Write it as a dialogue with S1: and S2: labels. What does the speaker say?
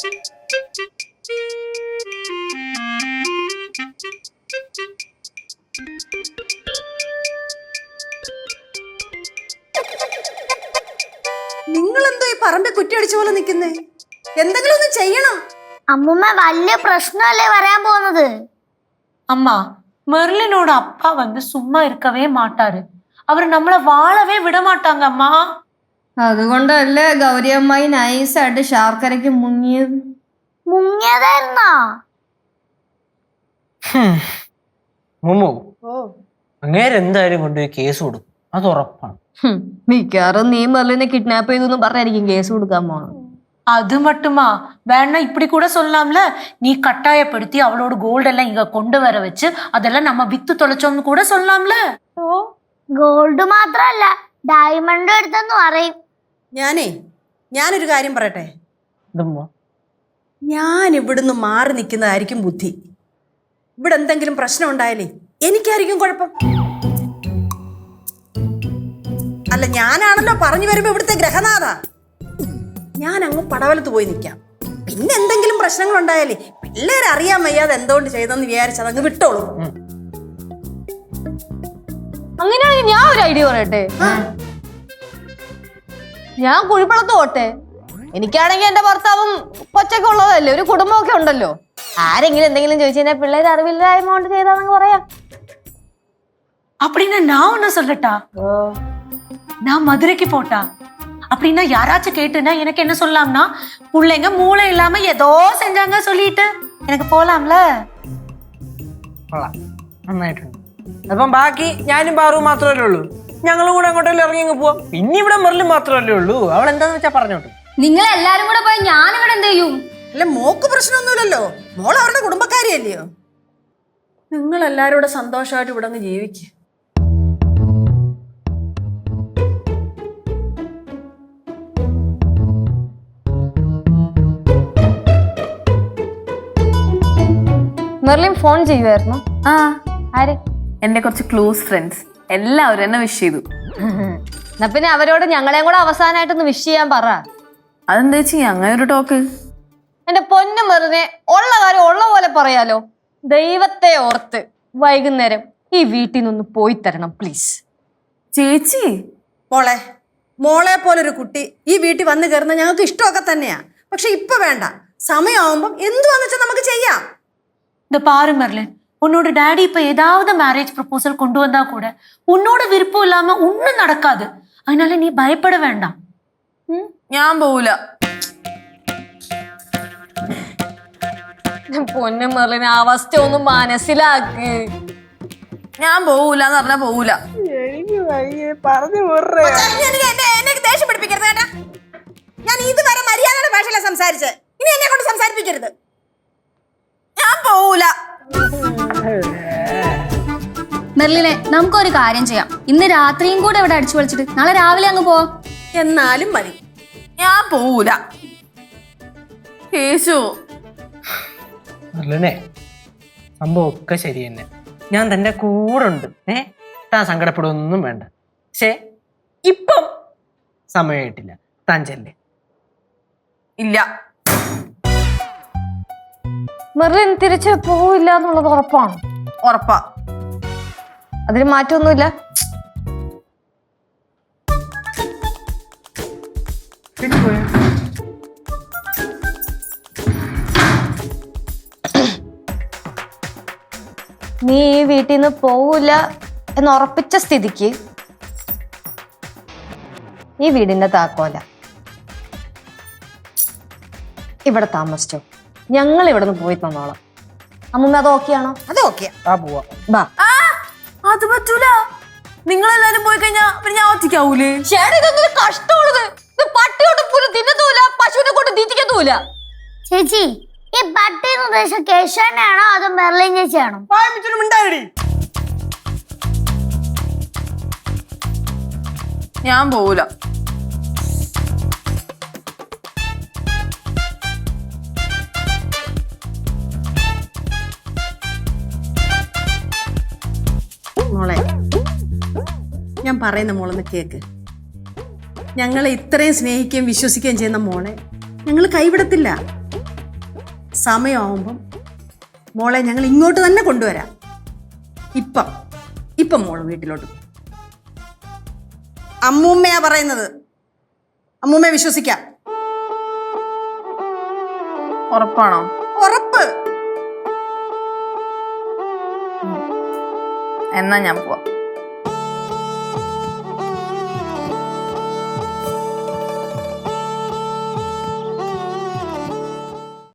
S1: നിങ്ങൾ എന്തോ ഈ പറമ്പെ കുറ്റിയടിച്ച പോലെ നിൽക്കുന്നേ? എന്തെങ്കിലും ഒന്ന് ചെയ്യണം.
S2: അമ്മമ്മ വലിയ പ്രശ്നമല്ലേ വരാൻ പോകുന്നത്?
S3: அம்மா மெர்லினோட അപ്പ വന്ന് சும்மா இருக்கவே மாட்டாரு அவர் നമ്മളെ வாழவே விட மாட்டாங்க அம்மா
S4: അതുകൊണ്ടല്ലേ ഗൗരി അമ്മായി നൈസായിട്ട് ശാർക്കരയ്ക്ക് മുങ്ങിയത്
S2: മുങ്ങിയതായിരുന്നോ
S5: മുമ്മു അങ്ങേര് എന്തായാലും കൊണ്ടുപോയി കേസ് കൊടുക്കും അത് ഉറപ്പാണ്
S4: ഹും, മിക്കവാറും നീ മെർലിനെ കിഡ്നാപ്പ് ചെയ്തു പറഞ്ഞായിരിക്കും കേസ് കൊടുക്കാൻ പോണം
S3: அது மட்டுமா வேணா இப்படி கூட சொல்லலாம்ல நீ கட்டாயப்படுத்தி அவளோட கோல்ட் எல்லாம் இங்க கொண்டு வர வச்சு அதெல்லாம் நம்ம வித்து தொலைச்சோம்னு கூட சொல்லலாம்ல
S2: ഗോൾഡ് മാത്രല്ല ഡയമണ്ടും എടുത്തെന്ന് പറയും
S1: ഞാനേ ഞാനൊരു കാര്യം പറയട്ടെ? ഞാൻ ഇവിടുന്ന് മാറി നിൽക്കുന്നതായിരിക്കും ബുദ്ധി. ഇവിടെ എന്തെങ്കിലും പ്രശ്നം ഉണ്ടായാലേ എനിക്കായിരിക്കും കുഴപ്പം. അല്ല ഞാനാണല്ലോ പറഞ്ഞു വരുമ്പോ ഇവിടുത്തെ ഗ്രഹനാഥ. ഞാൻ അങ്ങ് പടവലത്ത് പോയി നിൽക്കാം പിന്നെ എന്തെങ്കിലും പ്രശ്നങ്ങൾ ഉണ്ടായാലേ പിള്ളേരെ അറിയാൻ വയ്യാതെ എന്തുകൊണ്ട് ചെയ്തെന്ന് വിചാരിച്ചത് അങ്ങ് വിട്ടോളൂ.
S4: അങ്ങനെയാണെങ്കിൽ ഞാൻ ഒരു ഐഡിയ പറയട്ടെ? ഞാൻ കുഴിപ്പളത്ത് പോട്ടെ എനിക്കാണെങ്കിൽ എന്റെ ഭർത്താവും കൊച്ചൊക്കെ ഉള്ളതല്ലേ ഒരു കുടുംബമൊക്കെ ഉണ്ടല്ലോ ആരെങ്കിലും എന്തെങ്കിലും ചോദിച്ചു കഴിഞ്ഞാൽ പിള്ളേർ അറിവില്ലായ്മ കൊണ്ട് ചെയ്താന്നങ്ങ് പറയാം
S3: அப்படின்னு நான் ஒன்னும் சொல்லட்டா நான் மதுரைக்கு போட்டா அப்படின்னா யாராச்சும் கேட்டுனா எனக்கு என்ன சொல்லலாம்னா பிள்ளைங்க மூளை இல்லாம ஏதோ செஞ்சாங்க சொல்லிட்டு எனக்கு போலாம்ல
S5: കൊള്ളാം നന്നായിട്ടുണ്ട് അപ്പം ബാക്കി ഞാനും പാറുവും മാത്രമല്ലേ ഉള്ളൂ ഞങ്ങളും കൂടെ അങ്ങോട്ടെല്ലാം ഇറങ്ങി അങ്ങ് പോവാം. പിന്നെ ഇവിടെ മെറിലും മാത്രമല്ലേ ഉള്ളൂ. അവൾ എന്താന്ന് വെച്ചാ പറഞ്ഞോട്ട്.
S4: നിങ്ങൾ എല്ലാരും കൂടെ പോയി ഞാനിവിടെ എന്ത് ചെയ്യും?
S1: അല്ല മോക്ക് പ്രശ്നമൊന്നുമില്ലല്ലോ. മോൾ അവരുടെ കുടുംബക്കാരിയല്ലയോ നിങ്ങൾ എല്ലാരും കൂടെ സന്തോഷമായിട്ട് ഇവിടെ അങ്ങ് ജീവിക്കുക
S4: മെർലിൻ ഫോൺ ചെയ്യുമായിരുന്നു
S6: ആ.
S4: ആര്?
S6: എന്റെ കുറച്ച് ക്ലോസ് ഫ്രണ്ട്സ്. എല്ലാവരും എന്നെ വിഷ് ചെയ്തു.
S4: എന്നാ പിന്നെ അവരോട് ഞങ്ങളെയും കൂടെ അവസാനമായിട്ടൊന്ന് വിഷ് ചെയ്യാൻ പറ.
S6: അതെന്താ ചേച്ചി? അങ്ങനെ ഒരു ടോക്ക്
S4: എന്റെ പൊന്നു മെറിനെ ഉള്ള കാര്യം ഉള്ള പോലെ പറയാലോ. ദൈവത്തെ ഓർത്ത് വൈകുന്നേരം ഈ വീട്ടിൽ നിന്നൊന്ന് പോയി തരണം പ്ലീസ്
S6: ചേച്ചി?
S1: മോളെ മോളെ പോലൊരു കുട്ടി ഈ വീട്ടിൽ വന്നു കയറുന്ന ഞങ്ങൾക്ക് ഇഷ്ടമൊക്കെ തന്നെയാ. പക്ഷെ ഇപ്പൊ വേണ്ട. സമയമാവുമ്പം എന്തുവാന്ന് വെച്ചാൽ നമുക്ക് ചെയ്യാം.
S3: ഇത് പാരും മെർലിൻ உன்னோட டாடி இப்ப ஏதாவது மேரேஜ் ப்ரப்போசல் கொண்டு வந்தா கூட உன்னோட விருப்பம் இல்லாம ஒண்ணும் நடக்காது அதனால நீ பயப்பட வேண்டாம்
S6: ഞാൻ പോവൂല
S4: പൊന്നു മെറിലിനെ അവസ്ഥ ഒന്ന് മനസ്സിലാക്ക്
S6: ഞാൻ പോവൂല എന്ന് പറഞ്ഞാ പോവൂല
S1: കൊച്ചാ, ഇനി എനിക്ക് എന്നെ- എന്നെ ദേഷ്യം പിടിപ്പിക്കരുത് കേട്ടാ ഞാൻ ഇതുവരെ മര്യാദയുടെ ഭാഷയിലാണ് സംസാരിച്ചത് ഇനി എന്നെ കൊണ്ട് സംസാരിപ്പിക്കരുത്
S7: മെർലിനെ നമുക്കൊരു കാര്യം ചെയ്യാം. ഇന്ന് രാത്രിയും കൂടെ ഇവിടെ അടിച്ചു പൊളിച്ചിട്ട് നാളെ രാവിലെ അങ്ങ് പോ
S1: എന്നാലും മതി.
S6: ഞാൻ പോവൂല.
S5: സംഭവം ഒക്കെ ശരി തന്നെ. ഞാൻ തന്റെ കൂടെ ഉണ്ട്. ഏ? താൻ സങ്കടപ്പെടുകയൊന്നും വേണ്ട. പക്ഷേ ഇപ്പം സമയമായിട്ടില്ല താൻ ചെല്ലേ.
S6: ഇല്ല.
S4: മെറിൻ തിരിച്ച് പോവില്ല എന്നുള്ളത് ഉറപ്പാണ്?
S6: ഉറപ്പാ.
S4: അതിന് മാറ്റമൊന്നുമില്ല നീ ഈ വീട്ടിൽ നിന്ന് പോവില്ല എന്ന് ഉറപ്പിച്ച സ്ഥിതിക്ക് ഈ വീടിന്റെ താക്കോല. ഇവിടെ താമസിച്ചോ. ഞങ്ങൾ ഇവിടെ നിന്ന് പോയി തന്നോളാം. അമ്മൂമ്മ അത് ഓക്കെയാണോ
S1: അത് ഓക്കെ
S5: ആ പോവാ.
S4: ബാ.
S6: ആ അത് പറ്റൂല. നിങ്ങൾ എല്ലാരും പോയി കഴിഞ്ഞാ പിന്നെ ഞാൻ ഒറ്റയ്ക്കാവൂലേ?
S4: ചേട്ടാ ഇതൊന്നും കഷ്ടമുള്ളത് ഇത് പട്ടി കൊണ്ട് പോലും തിന്നത്തൂല പശുവിനെ കൊണ്ട് തീറ്റിക്കത്തൂല
S2: ചേച്ചി ഈ പട്ടി എന്ന് ഉദ്ദേശം കേശവനാണോ അതോ മെർലിൻ ചേച്ചിയാണോ?
S5: മിണ്ടായി
S6: ഞാൻ പോവൂല.
S1: പറയുന്ന മോളൊന്ന് കേക്ക്. ഞങ്ങളെ ഇത്രയും സ്നേഹിക്കുകയും വിശ്വസിക്കുകയും ചെയ്യുന്ന മോളെ ഞങ്ങൾ കൈവിടത്തില്ല. സമയമാവുമ്പം മോളെ ഞങ്ങൾ ഇങ്ങോട്ട് തന്നെ കൊണ്ടുവരാം. ഇപ്പം ഇപ്പം മോൾ വീട്ടിലോട്ട്. അമ്മൂമ്മയാ പറയുന്നത്. അമ്മൂമ്മയെ വിശ്വസിക്കാം.
S6: ഉറപ്പാണോ?
S1: ഉറപ്പ്.
S6: എന്നാ ഞാൻ പോവാം.